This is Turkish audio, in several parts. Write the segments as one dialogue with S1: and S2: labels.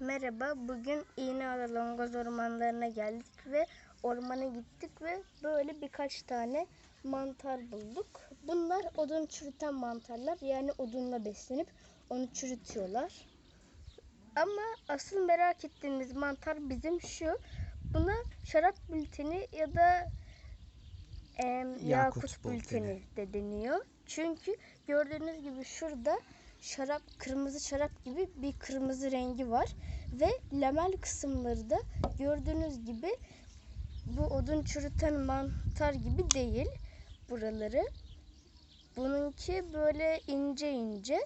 S1: Merhaba, bugün İğneada Longoz ormanlarına geldik ve ormana gittik ve böyle birkaç tane mantar bulduk. Bunlar odun çürüten mantarlar yani odunla beslenip onu çürütüyorlar. Ama asıl merak ettiğimiz mantar bizim şu. Buna şarap bülteni ya da em, yakut,
S2: Yakut
S1: bülteni
S2: bülteni.
S1: de deniyor. Çünkü gördüğünüz gibi şurada şarap kırmızı şarap gibi bir kırmızı rengi var ve lamel kısımları da gördüğünüz gibi bu odun çürüten mantar gibi değil buraları. Bununki böyle ince ince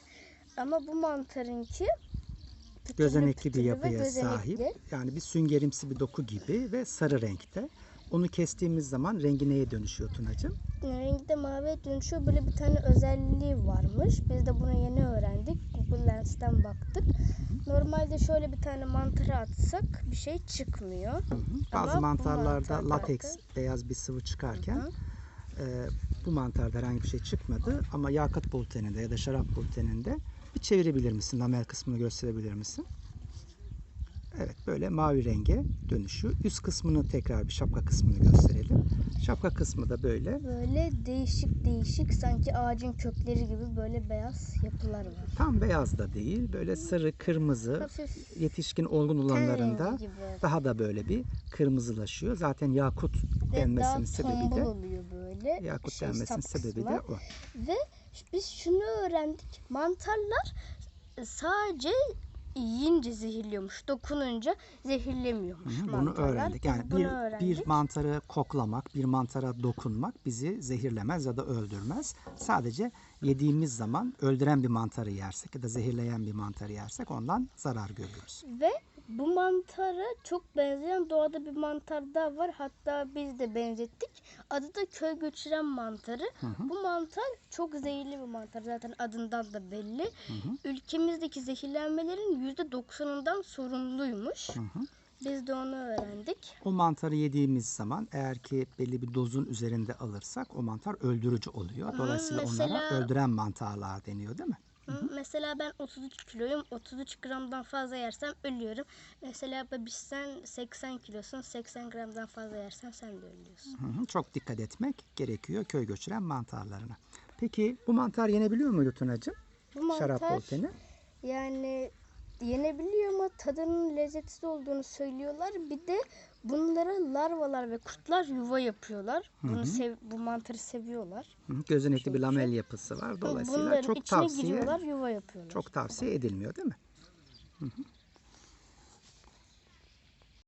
S1: ama bu mantarınki pütürlü
S2: Gözenekli bir
S1: pütürlü
S2: yapıya
S1: gözenekli.
S2: sahip. Yani bir süngerimsi bir doku gibi ve sarı renkte. Onu kestiğimiz zaman rengi neye dönüşüyor Tunacığım?
S1: Rengi de maviye dönüşüyor. Böyle bir tane özelliği varmış. Biz de bunu yeni öğrendik. Google Lens'ten baktık. Normalde şöyle bir tane mantarı atsak bir şey çıkmıyor.
S2: Hı hı.
S1: Ama
S2: Bazı
S1: bu
S2: mantarlarda
S1: mantarlarda-
S2: lateks beyaz bir sıvı çıkarken
S1: Hı.
S2: e, bu mantarda herhangi bir şey çıkmadı. Ama yakut bulteninde ya da şarap bulteninde bir çevirebilir misin? Lamel kısmını gösterebilir misin? Evet böyle mavi renge dönüşüyor. Üst kısmını tekrar bir şapka kısmını gösterelim. Şapka kısmı da böyle.
S1: Böyle değişik değişik sanki ağacın kökleri gibi böyle beyaz yapılar var.
S2: Tam beyaz da değil. Böyle sarı, kırmızı,
S1: Hafif
S2: yetişkin olgun olanlarında
S1: gibi.
S2: daha da böyle bir kırmızılaşıyor. Zaten yakut
S1: Ve
S2: denmesinin sebebi de
S1: oluyor böyle.
S2: yakut
S1: şey,
S2: denmesinin
S1: sap
S2: sebebi
S1: kısmı.
S2: de o.
S1: Ve biz şunu öğrendik. Mantarlar sadece yiyince zehirliyormuş. Dokununca zehirlemiyormuş
S2: Hı Bunu
S1: mantarlar.
S2: öğrendik. Yani
S1: bunu
S2: bir,
S1: öğrendik.
S2: bir mantarı koklamak, bir mantara dokunmak bizi zehirlemez ya da öldürmez. Sadece yediğimiz zaman öldüren bir mantarı yersek ya da zehirleyen bir mantarı yersek ondan zarar görüyoruz.
S1: Ve bu mantara çok benzeyen doğada bir mantar daha var. Hatta biz de benzettik. Adı da köy göçüren mantarı. Bu mantar çok zehirli bir mantar. Zaten adından da belli. Ülkemizdeki zehirlenmelerin %90'ından sorumluymuş.
S2: Hı hı.
S1: Biz de onu öğrendik.
S2: O mantarı yediğimiz zaman eğer ki belli bir dozun üzerinde alırsak o mantar öldürücü oluyor. Dolayısıyla onlara
S1: mesela-
S2: öldüren mantarlar deniyor değil mi?
S1: Mesela ben 33 kiloyum. 33 gramdan fazla yersem ölüyorum. Mesela babiş sen 80 kilosun. 80 gramdan fazla yersen sen de ölüyorsun.
S2: Hı hı, Çok dikkat etmek gerekiyor köy göçüren mantarlarına. Peki bu mantar yenebiliyor muydu Tunacığım?
S1: Bu
S2: Şarap
S1: mantar
S2: bolteni.
S1: yani yenebiliyor ama tadının lezzetsiz olduğunu söylüyorlar. Bir de bunlara larvalar ve kurtlar yuva yapıyorlar. Bunu sev, bu mantarı seviyorlar.
S2: Hı hı, Gözenekli bir lamel yapısı var. Dolayısıyla
S1: Bunların
S2: çok
S1: içine
S2: tavsiye
S1: giriyorlar, yuva yapıyorlar.
S2: çok tavsiye edilmiyor değil mi?